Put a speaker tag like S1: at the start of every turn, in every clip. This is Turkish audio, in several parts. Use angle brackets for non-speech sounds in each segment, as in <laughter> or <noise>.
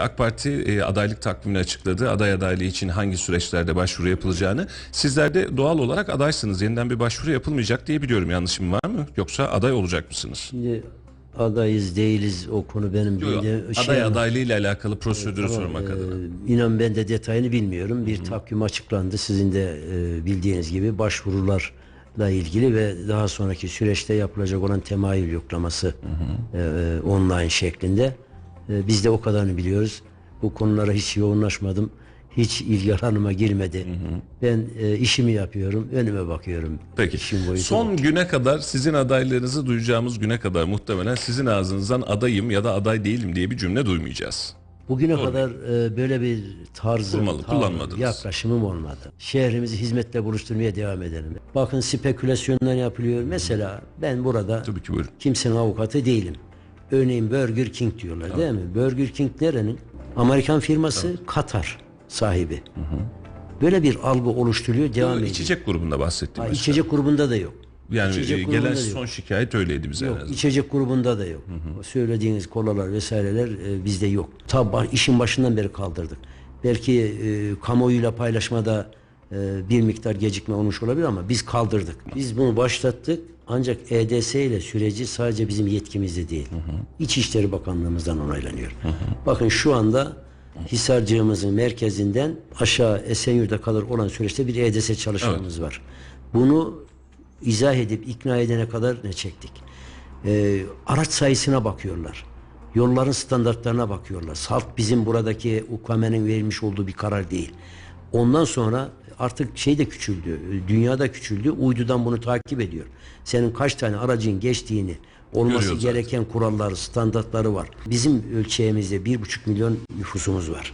S1: AK Parti e, adaylık takvimini açıkladı. Aday adaylığı için hangi süreçlerde başvuru yapılacağını. Sizler de doğal olarak adaysınız. Yeniden bir başvuru yapılmayacak diye biliyorum. Yanlışım var mı? Yoksa aday olacak mısınız?
S2: Şimdi adayız değiliz o konu benim
S1: Yok,
S2: şey
S1: aday adaylığıyla alakalı prosedürü sormak
S2: e,
S1: adına.
S2: inan ben de detayını bilmiyorum. Bir takvim açıklandı sizin de e, bildiğiniz gibi başvurularla ilgili ve daha sonraki süreçte yapılacak olan temayül yoklaması e, e, online şeklinde. E, biz de o kadarını biliyoruz. Bu konulara hiç yoğunlaşmadım. Hiç ilgi alanıma girmedi. Ben e, işimi yapıyorum, önüme bakıyorum.
S1: Peki.
S2: İşim.
S1: Son güne kadar sizin adaylarınızı duyacağımız güne kadar muhtemelen sizin ağzınızdan adayım ya da aday değilim diye bir cümle duymayacağız.
S2: Bugüne kadar e, böyle bir tarzım,
S1: Kurmalı, kullanmadınız.
S2: yaklaşımım olmadı. Şehrimizi hizmetle buluşturmaya devam edelim. Bakın spekülasyonlar yapılıyor. Mesela ben burada
S1: Tabii ki buyurun.
S2: kimsenin avukatı değilim. Örneğin Burger King diyorlar değil mi? Burger King nerenin? Amerikan firması Katar sahibi. Böyle bir algı oluşturuyor, devam ediyor.
S1: İçecek grubunda bahsettim.
S2: Ha, içecek grubunda da yok.
S1: Yani
S2: içecek
S1: e, gelen
S2: yok.
S1: son şikayet öyleydi bize en
S2: Yok, içecek grubunda da yok. Söylediğiniz kolalar vesaireler e, bizde yok. Ta işin başından beri kaldırdık. Belki e, kamuoyuyla paylaşmada e, bir miktar gecikme olmuş olabilir ama biz kaldırdık. Biz bunu başlattık ancak EDS ile süreci sadece bizim yetkimizde değil. İçişleri Bakanlığımızdan onaylanıyor. Bakın şu anda Hisarcığımızın merkezinden aşağı Esenyurt'a kadar olan süreçte bir EDS çalışmamız var. Bunu izah edip ikna edene kadar ne çektik? Ee, araç sayısına bakıyorlar. Yolların standartlarına bakıyorlar. Salt bizim buradaki UKM'nin verilmiş olduğu bir karar değil. Ondan sonra artık şey de küçüldü. Dünyada küçüldü. Uydudan bunu takip ediyor. Senin kaç tane aracın geçtiğini, olması
S1: Görüyor zaten.
S2: gereken kuralları, standartları var. Bizim ölçeğimizde bir buçuk milyon nüfusumuz var.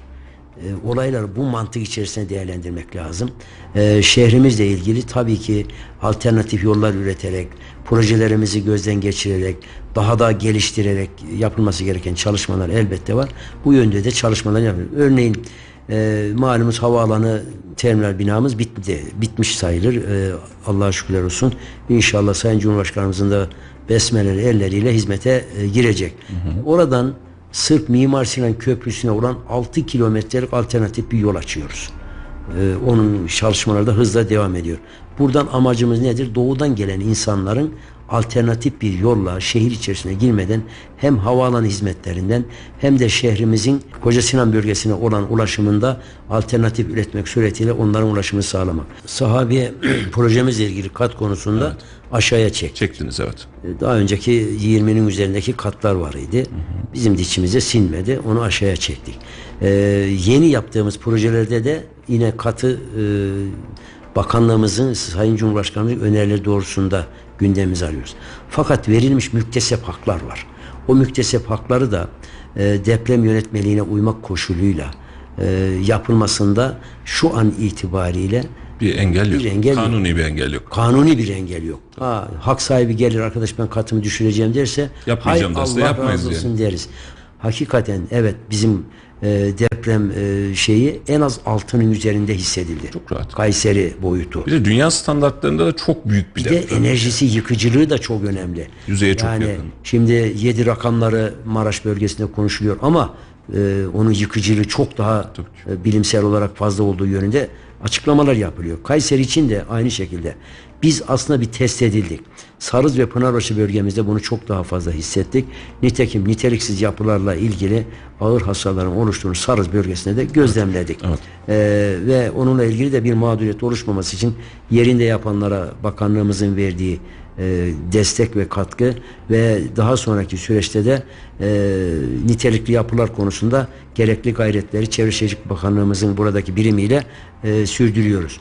S2: E, olayları bu mantık içerisinde değerlendirmek lazım. E, şehrimizle ilgili tabii ki alternatif yollar üreterek, projelerimizi gözden geçirerek, daha da geliştirerek yapılması gereken çalışmalar elbette var. Bu yönde de çalışmalar yapıyoruz. Örneğin e, malumuz havaalanı terminal binamız bitti. Bitmiş sayılır. E, Allah'a şükürler olsun. İnşallah Sayın Cumhurbaşkanımızın da besmeleli elleriyle hizmete e, girecek. Oradan sırf Mimar Sinan Köprüsü'ne olan 6 kilometrelik alternatif bir yol açıyoruz. Ee, onun çalışmaları da hızla devam ediyor. Buradan amacımız nedir? Doğudan gelen insanların alternatif bir yolla şehir içerisine girmeden hem havaalanı hizmetlerinden hem de şehrimizin Koca Sinan bölgesine olan ulaşımında alternatif üretmek suretiyle onların ulaşımını sağlamak. Sahabiye <clears throat> projemizle ilgili kat konusunda aşağıya çek.
S1: Çektiniz evet.
S2: Daha önceki 20'nin üzerindeki katlar var idi. Bizim de içimize sinmedi. Onu aşağıya çektik. Ee, yeni yaptığımız projelerde de yine katı e, bakanlığımızın, Sayın Cumhurbaşkanımızın önerileri doğrusunda gündemimize alıyoruz. Fakat verilmiş müktesep haklar var. O müktesep hakları da e, deprem yönetmeliğine uymak koşuluyla e, yapılmasında şu an itibariyle
S1: Bir engel yok.
S2: Bir engel yok.
S1: Kanuni bir engel yok.
S2: Kanuni bir engel yok. Ha, hak sahibi gelir arkadaş ben katımı düşüreceğim derse
S1: Yapmayacağım
S2: hay Allah
S1: yapmayız
S2: razı olsun deriz. Hakikaten evet bizim e, deprem e, şeyi en az altının üzerinde hissedildi.
S1: Çok rahat.
S2: Kayseri boyutu.
S1: Bir de dünya standartlarında da çok büyük bir
S2: Bir de
S1: deprem.
S2: enerjisi yıkıcılığı da çok önemli.
S1: Yüzeye çok
S2: yani
S1: yakın.
S2: şimdi yedi rakamları Maraş bölgesinde konuşuluyor ama e, onun yıkıcılığı çok daha e, bilimsel olarak fazla olduğu yönünde açıklamalar yapılıyor. Kayseri için de aynı şekilde. Biz aslında bir test edildik. Sarız ve Pınarbaşı bölgemizde bunu çok daha fazla hissettik. Nitekim niteliksiz yapılarla ilgili ağır hasarların oluştuğunu Sarız bölgesinde de gözlemledik.
S1: Evet.
S2: Ee, ve onunla ilgili de bir mağduriyet oluşmaması için yerinde yapanlara bakanlığımızın verdiği e, destek ve katkı ve daha sonraki süreçte de e, nitelikli yapılar konusunda gerekli gayretleri Çevre Şehircilik Bakanlığımızın buradaki birimiyle e, sürdürüyoruz.